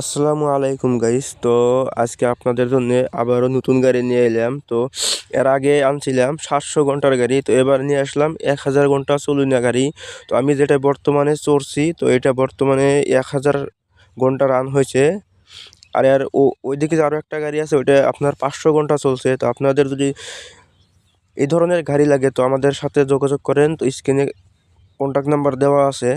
আসসালামু আলাইকুম গাইস তো আজকে আপনাদের জন্য আবারও নতুন গাড়ি নিয়ে এলাম। তো এর আগে আনছিলাম সাতশো ঘণ্টার গাড়ি, তো এবার নিয়ে আসলাম এক হাজার ঘণ্টা চলুনা গাড়ি। তো আমি যেটা বর্তমানে চড়ছি, তো এটা বর্তমানে এক হাজার ঘণ্টা রান হয়েছে। আর আর ওইদিকে যে আরও একটা গাড়ি আছে, ওইটা আপনার পাঁচশো ঘণ্টা চলছে। তো আপনাদের যদি এই ধরনের গাড়ি লাগে, তো আমাদের সাথে যোগাযোগ করেন। তো স্ক্রিনে কন্ট্যাক্ট নাম্বার দেওয়া আছে।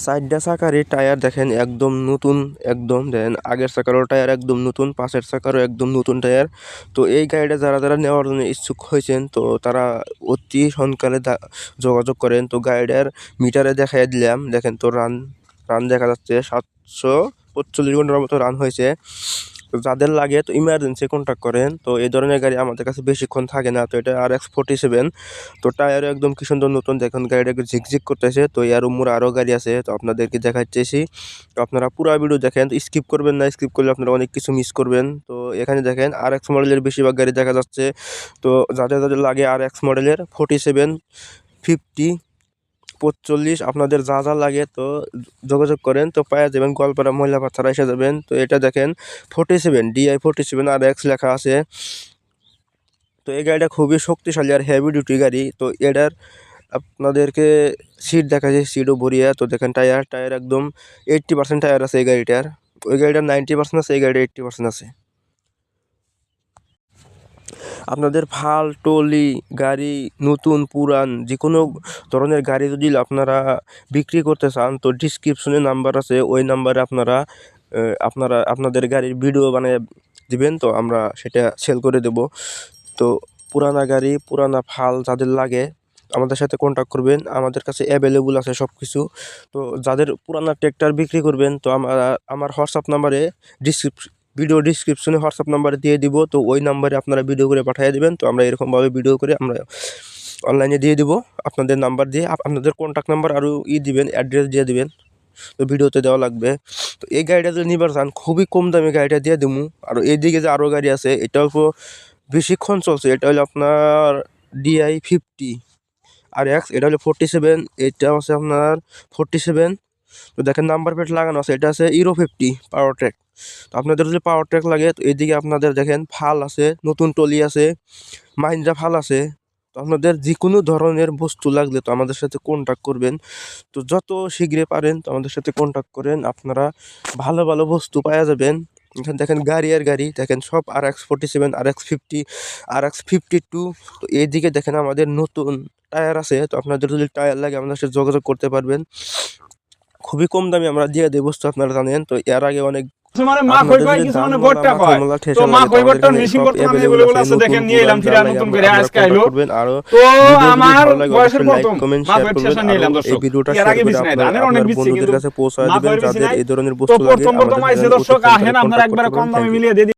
সাইডটা চাকারই টায়ার দেখেন একদম নতুন, একদম দেন আগের চাকারও টায়ার একদম নতুন, পাশের চাকারও একদম নতুন টায়ার। তো এই গাড়িটা যারা যারা নেওয়ার জন্য ইচ্ছুক হয়েছেন, তো তারা অতি সনকালে দা- যোগাযোগ করেন। তো গাড়িটার মিটারে দেখাই দিলাম। দেখেন তো রান রান দেখা যাচ্ছে। সাতশো পঁচল্লিশ ঘণ্টার মতো রান হয়েছে। তো যাদের লাগে, তো ইমার্জেন্সি কন্ট্যাক্ট করেন। তো এই ধরনের গাড়ি আমাদের কাছে বেশিক্ষণ থাকে না, তো এটা আর এক্স ফোর্টি সেভেন তো টায়ারও একদম কি সুন্দর নতুন, দেখুন গাড়িটা একটু ঝিকঝিক করতেছে। তো এর উপর আরও গাড়ি আছে, তো আপনাদেরকে দেখাচ্ছেছি তো আপনারা পুরো ভিডিও দেখেন, তো স্কিপ করবেন না স্কিপ করলে আপনারা অনেক কিছু মিস করবেন। তো এখানে দেখেন, আর এক্স মডেলের বেশিরভাগ গাড়ি দেখা যাচ্ছে। তো যাদের যাদের লাগে আর এক্স মডেলের ফোর্টি সেভেন ফিফটি পঁচল্লিশ আপনাদের যা যা লাগে তো যোগাযোগ করেন। তো পাওয়া যাবেন গোয়ালপাড়া মহিলা পাথারা এসে যাবেন। তো এটা দেখেন forty seven DI forty seven R X লেখা আছে। তো এই গাড়িটা খুবই শক্তিশালী আর হেভি ডিউটি গাড়ি। তো এটার আপনাদেরকে সিট দেখা যায় সিটও ভরিয়া। তো দেখেন টায়ার টায়ার একদম এইট্টি পার্সেন্ট টায়ার আছে এই গাড়িটার। ওই গাড়িটার নাইনটি পার্সেন্ট আছে, এই গাড়িটা এইট্টি পার্সেন্ট আছে। আপনাদের ফাল টলি গাড়ি, নতুন, পুরান যে কোনো ধরনের গাড়ি যদি আপনারা বিক্রি করতে চান, তো ডিসক্রিপশনে নাম্বার আছে, ওই নাম্বারে আপনারা আপনারা, আপনাদের গাড়ির ভিডিও বানিয়ে দিবেন, তো আমরা সেটা সেল করে দেব। তো পুরানা গাড়ি, পুরানা ফাল যাদের লাগে, আমাদের সাথে কন্ট্যাক্ট করবেন, আমাদের কাছে অ্যাভেলেবল আছে সব কিছু তো যাদের পুরানা ট্র্যাক্টর বিক্রি করবেন, তো আমার আমার হোয়াটসঅ্যাপ নাম্বারে ডিসক্রিপ ভিডিও ডিসক্রিপশনে হোয়াটসঅ্যাপ নাম্বার দিয়ে দিব। তো ওই নাম্বারে আপনারা ভিডিও করে পাঠিয়ে দেবেন। তো আমরা এরকমভাবে ভিডিও করে আমরা অনলাইনে দিয়ে দিব। আপনাদের নাম্বার দিয়ে আপনাদের কন্ট্যাক্ট নাম্বার আরও ই দিবেন অ্যাড্রেস দিয়ে দিবেন। তো ভিডিওতে দেওয়া লাগবে। তো এই গাড়িটা যদি নিবার চান, খুবই কম দামে গাড়িটা দিয়ে দেবো। আর এইদিকে যে আরও গাড়ি আছে, এটা অল্প বেশিক্ষণ চলছে। এটা হলো আপনার ডিআই ফিফটি আর এক্স এটা হলো ফোরটি সেভেন এটা আছে আপনার ফোরটি সেভেন তো দেখেন নাম্বার প্লেট লাগানো আছে, এটা আছে ইরো ফিফটি পাওয়ার ট্র্যাক তো আপনাদের যদি পাওয়ার ট্র্যাক লাগে, তো এদিকে আপনাদের দেখেন ফাল আছে, নতুন টলি আছে, মাহিন্দ্রা ফাল আছে। তো আপনাদের যে কোনো ধরনের বস্তু লাগলে তো আমাদের সাথে কন্ট্যাক্ট করবেন। তো যত শীঘ্রে পারেন, তো আমাদের সাথে কন্ট্যাক্ট করেন, আপনারা ভালো ভালো বস্তু পাওয়া যাবেন। এখানে দেখেন গাড়ি আর গাড়ি, দেখেন সব R X forty seven R X fifty R X fifty two তো এইদিকে দেখেন আমাদের নতুন টায়ার আছে, তো আপনাদের যদি টায়ার লাগে, আমাদের সাথে যোগাযোগ করতে পারবেন। খুবই কম দামি আমরা দিয়ে দেবো বস্তু আপনারা জানেন। তো এর আগে অনেক আপনারা একবার কম এই পৌঁছায় দিবেন যাদের ধরনের বস্তু লাগে